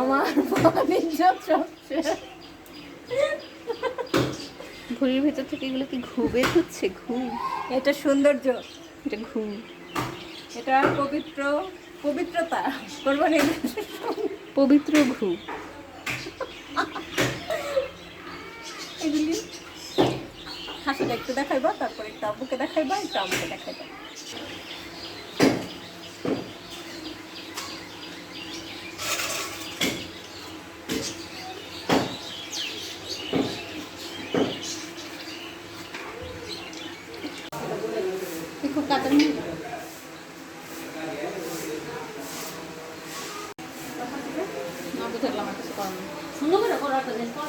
আমার ভুঁড়ির ভেতর থেকে এগুলো কি ঘু বের হচ্ছে? ঘু। এটা সৌন্দর্য। এটা ঘু। এটা পবিত্র পবিত্রতা। কোরবানি পবিত্র ঘু। এগুলি হাসিটা একটু দেখাইবা তারপর একটু আব্বুকে দেখাইবা একটু আম্মুকে দেখাইবা। খুব কাতার নেই না বুঝলাম করার নেই। সুন্দর করে করো